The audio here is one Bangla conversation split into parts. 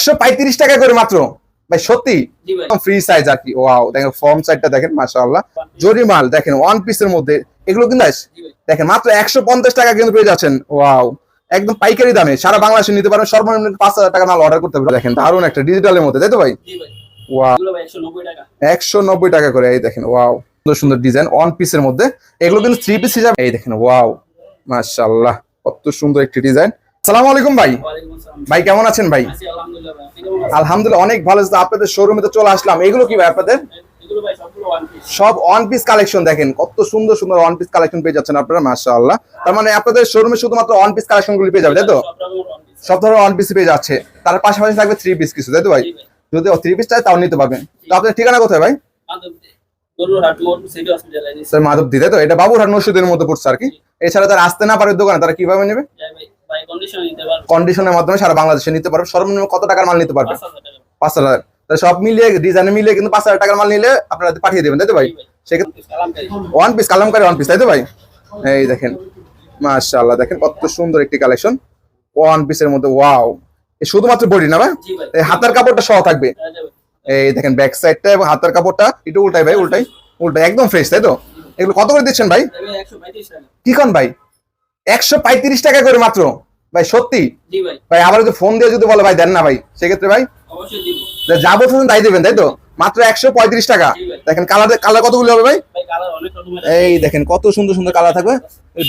একশো পঁয়ত্রিশ টাকা করে মাত্র। ভাই সত্যি? ফ্রি সাইজ আর কি। ওয়াও দেখেন ফর্ম সাইডটা দেখেন মাশাআল্লাহ। জরি মাল দেখেন ওয়ান পিসের মধ্যে এগুলো কিন্তু দেখেন মাত্র একশো পঞ্চাশ টাকা কিন্তু পেয়ে যাচ্ছেন। ওয়াও একদম পাইকারি দামে। সারা বাংলাদেশে নিতে পারেন সর্বনিম্ন পাঁচ হাজার টাকা মাল অর্ডার করতে পারবেন দেখেন দারুণ একটা ডিজিটালের মধ্যে তাই তো ভাই? ওয়াও এগুলো ভাই একশো নব্বই টাকা। একশো নব্বই টাকা করে এই দেখেন ওয়াও সুন্দর সুন্দর ডিজাইন ওয়ান পিসের মধ্যে। এগুলো কিন্তু থ্রি পিস হিসাবে এই দেখেন ওয়াও মাশাআল্লাহ কত সুন্দর একটি ডিজাইন আসসালামু আলাইকুম ভাই। ভাই কেমন আছেন ভাই? আলহামদুলিল্লাহ। অনেক ভালো আপনাদের শোরুমে তো চলে আসলাম। এগুলো কি ভাই আপনাদের? সব ওয়ান পিস কালেকশন দেখেন। কত সুন্দর সুন্দর ওয়ান পিস কালেকশন পেয়ে যাচ্ছেন আপনারা মাশাআল্লাহ। তার মানে আপনাদের শোরুমে শুধুমাত্র ওয়ান পিস কালেকশন গুলি পেয়ে যাবে তাই তো? সব ধরনের ওয়ান পিস পেয়ে যাচ্ছে। তার পাশাপাশি থাকবে থ্রি পিস কিছু তাই তো ভাই? যদি থ্রি পিস চাই তাও নিতে পারবেন। তো আপনার ঠিকানা কোথায় ভাই? হাট স্যার মাধব দিতে তো? এটা বাবুরহাট মসজিদের মধ্যে পড়ছে আর কি। এছাড়া তারা আসতে না পারে দোকানে তারা কীভাবে নেবে? কন্ডিশনের মাধ্যমে সারা বাংলাদেশে নিতে পারবে। সর্বনিম্ন কত টাকার মাল নিতে পারবে? পাঁচ হাজার সব মিলিয়ে ডিজাইনে মিলিয়ে কিন্তু পাঁচ হাজার টাকার মাল নিলে আপনারা পাঠিয়ে দেবেন তাই তো ভাই? সেক্ষেত্রে one piece kalamkari. One piece তাই তো ভাই? এই দেখেন মাশাআল্লাহ দেখেন কত সুন্দর একটি কালেকশন ওয়ান পিসের মধ্যে ওয়াও শুধুমাত্র বডি না ভাই? এই হাতার কাপড়টা সহ থাকবে। এই দেখেন ব্যাক সাইডটা এবং হাতার কাপড়টা একটু উল্টাই ভাই উল্টাই। উল্টাই একদম ফ্রেশ তাই তো? এগুলো কত করে দিচ্ছেন ভাই? কি কন ভাই? একশো পঁয়ত্রিশ টাকা করে মাত্র। ভাই সত্যি? ভাই। আবার যদি ফোন দিয়ে যদি বলে ভাই দেন না ভাই। সেক্ষেত্রে ভাই? যা বলছেন তাই দেবেন তাই তো? মাত্র একশো পঁয়ত্রিশ টাকা। দেখেন কালার কালার কতগুলো হবে ভাই? এই দেখেন কত সুন্দর সুন্দর কালার থাকবে।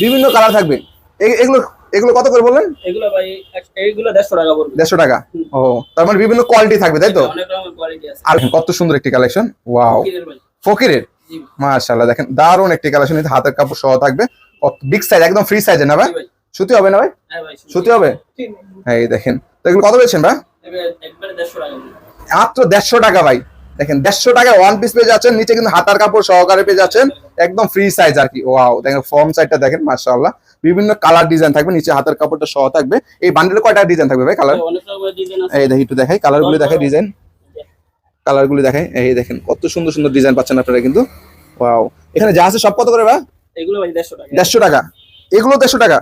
বিভিন্ন কালার থাকবে। এগুলো এগুলো কত করে বললেন? এগুলো ভাই দেড়শো টাকা পড়বে। দেড়শো টাকা। ও তার মানে বিভিন্ন কোয়ালিটি থাকবে তাই তো? অনেক রকমের কোয়ালিটি আছে। আর কত সুন্দর একটি কালেকশন ওয়াও ফকিরের মাশাআল্লাহ দেখেন দারুণ একটি কালেকশন হাতের কাপড় সহ থাকবে। বিগ সাইজ একদম ফ্রি সাইজে না ভাই। সুতি হবে না ভাই? হ্যাঁ সুতি হবে? এই দেখেন। তো কত পেয়েছেন ভাই? এবার দেড়শো টাকা মাত্র দেড়শো টাকা ভাই। দেখেন দেড়শো টাকা ওয়ান পিস পেয়ে যাচ্ছেন নিচে কিন্তু হাতার কাপড় সহকারে পেয়ে যাচ্ছেন একদম ফ্রি সাইজ আর কি। ওয়াও দেখেন ফর্ম সাইডটা দেখেন মাশাআল্লাহ। বিভিন্ন কালার ডিজাইন থাকবে নিচে হাতের কাপড়টা সহ থাকবে। এই বান্ডেলে কয়টা ডিজাইন থাকবে ভাই কালার অনেক রকমের এই দেখি একটু দেখাই। কালার গুলি দেখাই ডিজাইন কালার গুলি দেখাই। এই দেখেন কত সুন্দর সুন্দর ডিজাইন পাচ্ছেন আপনারা কিন্তু। ওয়াও এখানে যা আছে সব কত করে ভাই? এগুলো ভাই দেড়শো টাকা। দেড়শো টাকা। এগুলো দেড়শো টাকা?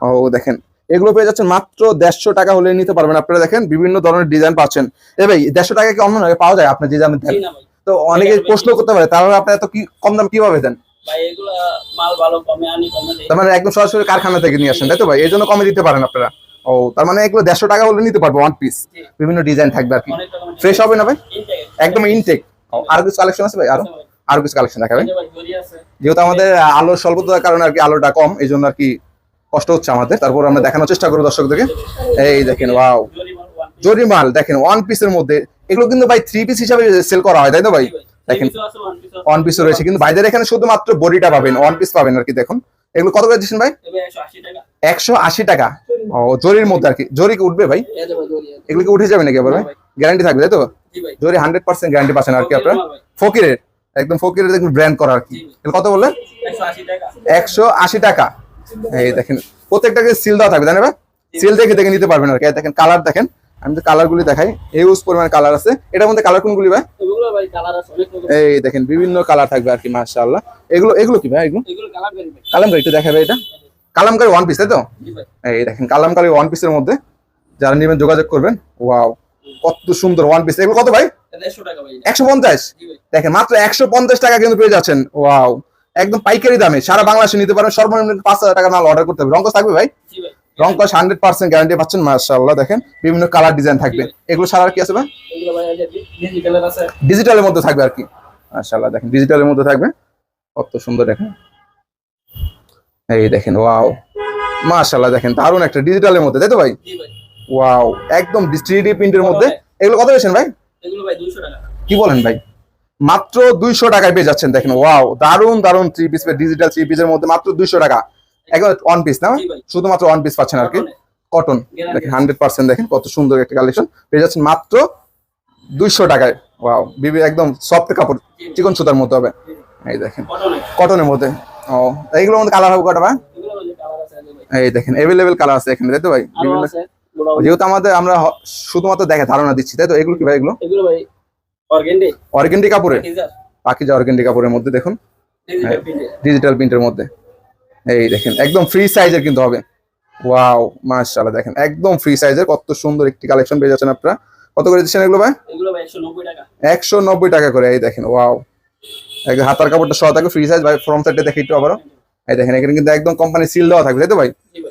ও দেখেন এগুলো পেয়ে যাচ্ছেন মাত্র দেড়শো টাকা হলে নিতে পারবেন। আপনারা দেখেন বিভিন্ন ধরনের ডিজাইন পাচ্ছেন। এ ভাই দেড়শো টাকা কি অন্য পাওয়া যায়? আপনি যে দামে দেন। তো অনেকে প্রশ্ন করতে পারে তাহলে আপনি এত কি কম দাম কীভাবে দেন? তার মানে একদম সরাসরি কারখানা থেকে নিয়ে আসেন তাই তো ভাই? এই জন্য কমে দিতে পারেন আপনারা। ও তার মানে এগুলো দেড়শো টাকা হলে নিতে পারব ওয়ান পিস বিভিন্ন ডিজাইন থাকবে আর কি। ফ্রেশ হবে না ভাই? একদম ইনটেক আর কিছু কালেকশন আছে ভাই আরও? আরও কিছু কালেকশন দেখাবে ভাই যেহেতু আমাদের আলোর স্বল্পতার কারণে আর কি আলোটা কম এই জন্য আর কি কষ্ট হচ্ছে আমাদের। তারপর আমরা দেখানোর চেষ্টা করব দর্শকদেরকে। এই দেখেন ওয়াও জরি মাল ওয়ান জরি মাল দেখেন ওয়ান পিসের মধ্যে। এগুলো কিন্তু ভাই থ্রি পিস হিসাবে সেল করা হয় তাই তো ভাই? দেখেন ওয়ান পিস পিসও রয়েছে কিন্তু ভাইদের এখানে শুধুমাত্র বডিটা পাবেন ওয়ান পিস পাবেন আর কি দেখুন। এগুলো কত করে দিচ্ছেন ভাই? একশো আশি টাকা। ও জরির মধ্যে আর কি। জরি কি উঠবে ভাই? এগুলো কি উঠে যাবে নাকি আবার ভাই? গ্যারান্টি থাকবে তাই তো? জরি হান্ড্রেড পার্সেন্ট গ্যারান্টি পাচ্ছেন আর কি আপনার? ফকিরের? একদম ফকিরের দেখুন ব্র্যান্ড করা আর কি। কত বললেন? একশো আশি টাকা। এই দেখেন প্রত্যেকটাকে সিল দেওয়া থাকবে ভাই? সিল দেখে দেখে নিতে পারবেন আর কি। দেখেন কালার দেখেন আমি তো কালার গুলি দেখাই। হিউজ পরিমাণ কালার আছে। এটার মধ্যে কালার কোনগুলি ভাই? এই দেখেন বিভিন্ন কালার থাকবে আর কি মাশাআল্লাহ। এগুলো এগুলো কি ভাই এগুলো? কালামকারি একটু দেখাবে এটা। কালামকারি ওয়ান পিস তাই তো? এই দেখেন কালামকারি ওয়ান পিসের মধ্যে যারা নেবেন যোগাযোগ করবেন। ওয়াও কত সুন্দর ওয়ান পিস এগুলো কত ভাই? একশো পঞ্চাশ? দেখেন মাত্র একশো পঞ্চাশ টাকা কিন্তু পেয়ে যাচ্ছেন। ওয়াও একদম পাইকারি দামে। সারা বাংলাদেশে নিতে পারেন সর্বনিম্ন পাঁচ হাজার টাকা মাল অর্ডার করতে হবে। রঙ্কস থাকবে ভাই? রঙ্কস হান্ড্রেড পার্সেন্ট গ্যারান্টি পাচ্ছেন। মাশাআল্লাহ দেখেন। বিভিন্ন কালার ডিজাইন থাকবে। এগুলো সারা আর কি আছে ভাই? ডিজিটালের মধ্যে থাকবে আর কি। মাশাআল্লাহ দেখেন। ডিজিটালের মধ্যে থাকবে। কত সুন্দর দেখেন। এই দেখেন ওয়াও মাশাআল্লাহ দেখেন। দারুণ একটা ডিজিটালের মধ্যে। তাই তো ভাই। ওয়াও একদম থ্রি প্রিন্টের মধ্যে। এগুলো কত পেয়েছেন ভাই? এগুলো ভাই দুইশো টাকা। কি বলেন ভাই? মাত্র দুইশো টাকায় পেয়ে যাচ্ছেন দেখেন ওয়াও দারুণ দারুণ থ্রি পিস ডিজিটাল থ্রি পিসের মধ্যে মাত্র দুইশো টাকা। একদম ওয়ান পিস না? শুধুমাত্র ওয়ান পিস পাচ্ছেন আর কি। কটন দেখেন হান্ড্রেড পার্সেন্ট দেখেন কত সুন্দর একটা কালেকশন পেয়ে যাচ্ছেন মাত্র দুইশো টাকায়। ওয়াও বিবি একদম সফট কাপড় চিকন সুতার মতো হবে। এই দেখেন কটনের মধ্যে। ও এইগুলোর মধ্যে কালার হবে কটা ভাই? এই দেখেন এভেলেবেল কালার আছে এখানে তাই তো ভাই? বিভিন্ন যেহেতু আমাদের আমরা শুধুমাত্র দেখে ধারণা দিচ্ছি তাই তো? এগুলো কি ভাই এগুলো? এগুলো ভাই অর্গেন্ডি। অর্গেন্ডি কাপড়ে যে অর্গেন্ডি কাপড়ের মধ্যে দেখুন। ডিজিটাল প্রিন্টের মধ্যে। এই দেখেন একদম ফ্রি সাইজের কিন্তু হবে। ওয়াও মাশাআল্লাহ দেখেন একদম ফ্রি সাইজের কত সুন্দর একটি কালেকশন পেয়ে যাচ্ছেন আপনারা। কত করে দিচ্ছেন এগুলো ভাই? এগুলো ভাই একশো নব্বই টাকা। একশো নব্বই টাকা করে এই দেখেন ওয়াও একদম হাতার কাপড়টা সহ থাকে ফ্রি সাইজ ভাই ফ্রম সাইডে দেখে একটু আবারও। এই দেখেন এখানে কিন্তু একদম কোম্পানি সিল দেওয়া থাকবে তাই তো ভাই?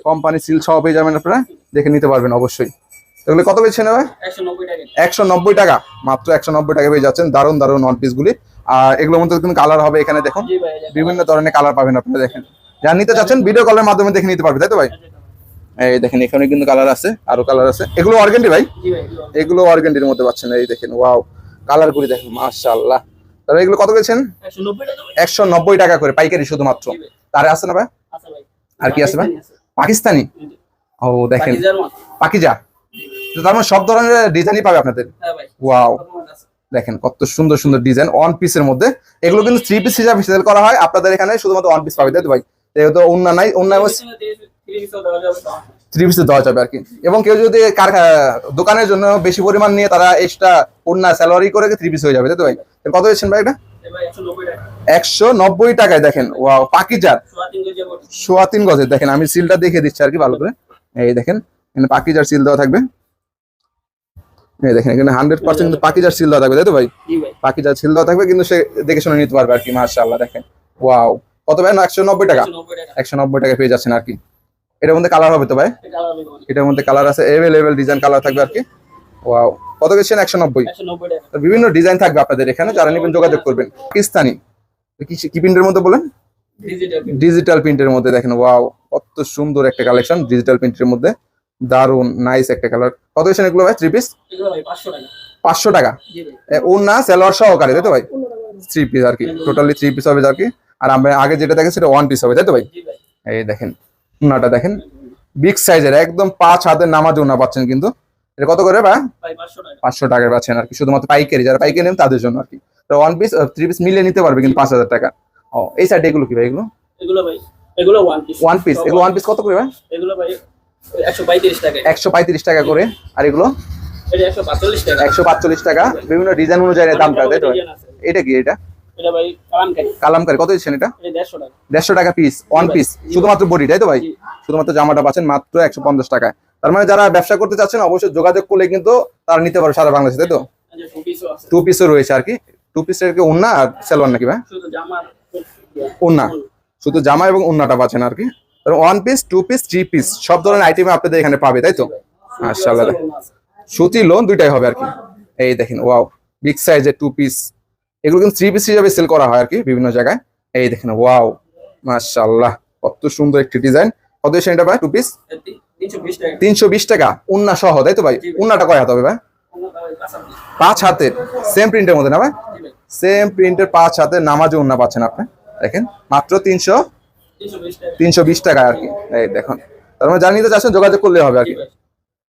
কোম্পানি সিল সহ পেয়ে যাবেন আপনারা। দেখে নিতে পারবেন অবশ্যই। এগুলো কত পেয়েছে নেবে? একশো নব্বই টাকা। মাত্র একশো নব্বই টাকা পেয়ে যাচ্ছেন দারুণ দারুণ ওয়ান পিস গুলি। আর এগুলোর মধ্যে কিন্তু কালার হবে এখানে দেখুন। যে- বিভিন্ন ধরনের কালার পাবেন আপনারা দেখেন। যারা নিতে চাচ্ছেন ভিডিও কলের মাধ্যমে দেখে নিতে পারবে তাই তো ভাই? এই দেখেন এখানে কিন্তু কালার আছে আরও কালার আছে। এগুলো অর্গেন্ডি ভাই? এগুলো অর্গেন্ডির মধ্যে পাচ্ছেন এই দেখেন ওয়াও কালার গুলি দেখেন মাশাআল্লাহ। তাহলে এগুলো কত পেয়েছেন একশো নব্বই টাকা করে। পাইকারি শুধুমাত্র। তারে আছে না ভাই? আর কি আছে ভাই? পাকিস্তানি ও দেখেন। পাকিজা? তো তার মানে সব ধরনের ডিজাইনই পাবে আপনাদের? হ্যাঁ ওয়াও আছে। দেখেন কত সুন্দর সুন্দর ডিজাইন ওয়ান পিসের মধ্যে। এগুলো কিন্তু থ্রি পিস হিসাবে সেল করা হয়। আপনাদের এখানে শুধুমাত্র ওয়ান পিস পাবে তাই তো ভাই? যেহেতু অন্য নাই অন্য। থ্রি পিসে দেওয়া যাবে আর কি। এবং কেউ যদি কারখা- দোকানের জন্য বেশি পরিমাণ নিয়ে তারা এক্সট্রা অন্য স্যালারি করে থ্রি পিস হয়ে যাবে তাই তো ভাই? কত দিচ্ছেন ভাই এটা? একশো নব্বই টাকায় দেখেন ওয়াও পাকিজার। সোয়া তিন গজের দেখেন আমি সিলটা দেখে দিচ্ছি আর কি ভালো করে। এই দেখেন এখানে পাকিজার সিল দেওয়া থাকবে। এই দেখেন এখানে হান্ড্রেড পার্সেন্ট পাকিজার সিল দেওয়া থাকবে তাই তো ভাই? পাকিজার সিল দেওয়া থাকবে কিন্তু সে দেখে শুনে নিতে পারবে আর কি মাশাআল্লাহ দেখেন। ওয়াও কত ভাই? একশো নব্বই টাকা। একশো নব্বই টাকা। পেয়ে যাচ্ছেন আর কি। এটার মধ্যে কালার হবে তো ভাই। এটার মধ্যে কালার আছে এভেলেবেল ডিজাইন কালার থাকবে আর কি। ওয়াও কত গেছেন? একশো নব্বই। বিভিন্ন ডিজাইন থাকবে আপনাদের এখানে যারা নেবেন যোগাযোগ করবেন। পাকিস্তানি। কি কি প্রিন্টের মধ্যে বলেন? ডিজিটাল প্রিন্টের মধ্যে দেখেন ওয়াও কত সুন্দর একটা কালেকশন ডিজিটাল প্রিন্টের মধ্যে। দারুণ নাইস একটা কালার কত গেছেন এগুলো ভাই? থ্রি পিস পাঁচশো টাকা। জি না সেলোয়ার সহকারে তাই তো ভাই? থ্রি পিস আর কি টোটালি থ্রি পিস হবে আর কি। আর আমরা আগে যেটা দেখেন সেটা ওয়ান পিস হবে তাই তো ভাই? এই দেখেন উনাটা দেখেন। বিগ সাইজের একদম পাঁচ হাতের নামাজ উনা পাচ্ছেন কিন্তু। এটা কত করে বা ভাই পাঁচশো টাকা। পাঁচশো টাকার পাচ্ছেন আর কি শুধুমাত্র পাইকারি যারা পাইকারি নেন তাদের জন্য আর কি। তো ওয়ান পিস থ্রি পিস মিলিয়ে নিতে পারবে কিন্তু পাঁচ হাজার টাকা। ও এই সাইডে এগুলো কি ভাই এগুলো? এগুলো ভাই এগুলো ওয়ান পিস ওয়ান পিস এগুলো ওয়ান পিস কত করে ভাই? এগুলো ভাই একশো পঁয়ত্রিশ টাকা একশো পঁয়ত্রিশ টাকা করে। আর এগুলো? এটা একশো পাঁচচল্লিশ টাকা। একশো পাঁচচল্লিশ টাকা। বিভিন্ন ডিজাইন অনুযায়ী দামটা তাই তো। এটা কি এটা? এটা ভাই কালামকারি। কালামকারি। কত দিচ্ছেন এটা? এটা দেড়শো টাকা। দেড়শো টাকা পিস ওয়ান পিস শুধুমাত্র বডি তাই তো ভাই? শুধুমাত্র জামাটা পাচ্ছেন মাত্র একশো পঞ্চাশ টাকায়। তার মানে যারা ব্যবসা করতে চাচ্ছেন অবশ্যই যোগাযোগ করলে কিন্তু তারা নিতে পারবে সারা বাংলাদেশে তাই তো? টু পিসও টু পিসও রয়েছে আর কি। টু পিসের কি উন্না আর সেলোয়ার নাকি ভাই? শুধু উন্না শুধু জামা এবং উন্নাটা পাচ্ছেন আর কি। One piece two piece three piece সব ধরনের আইটেম আপনাদের এখানে পাবে তাই তো? মাশাআল্লাহ। সুতি লোন দুইটাই হবে আর কি। এই দেখেন ওয়াও বিগ সাইজের টু পিস এগুলো কিন্তু থ্রি পিস হিসাবে সেল করা হয় আর কি বিভিন্ন জায়গায়। এই দেখেন ওয়াও মাশাআল্লাহ কত সুন্দর একটি ডিজাইন কত এসে এটা ভাই টু পিস তিনশো বিশ টাকা উন্না সহ তাই তো ভাই? উন্নাটা কয় হাত হবে ভাই। পাঁচ হাতের। সেম প্রিন্টের মধ্যে না ভাই? ভাই। সেম প্রিন্টের পাঁচ হাতের নামাজে উন্না পাচ্ছেন আপনি। দেখেন, মাত্র তিনশো তিনশো বিশ টাকা আর কি। দেখুন। তার মানে জানিয়ে চাচ্ছেন যোগাযোগ করলে হবে আর কি।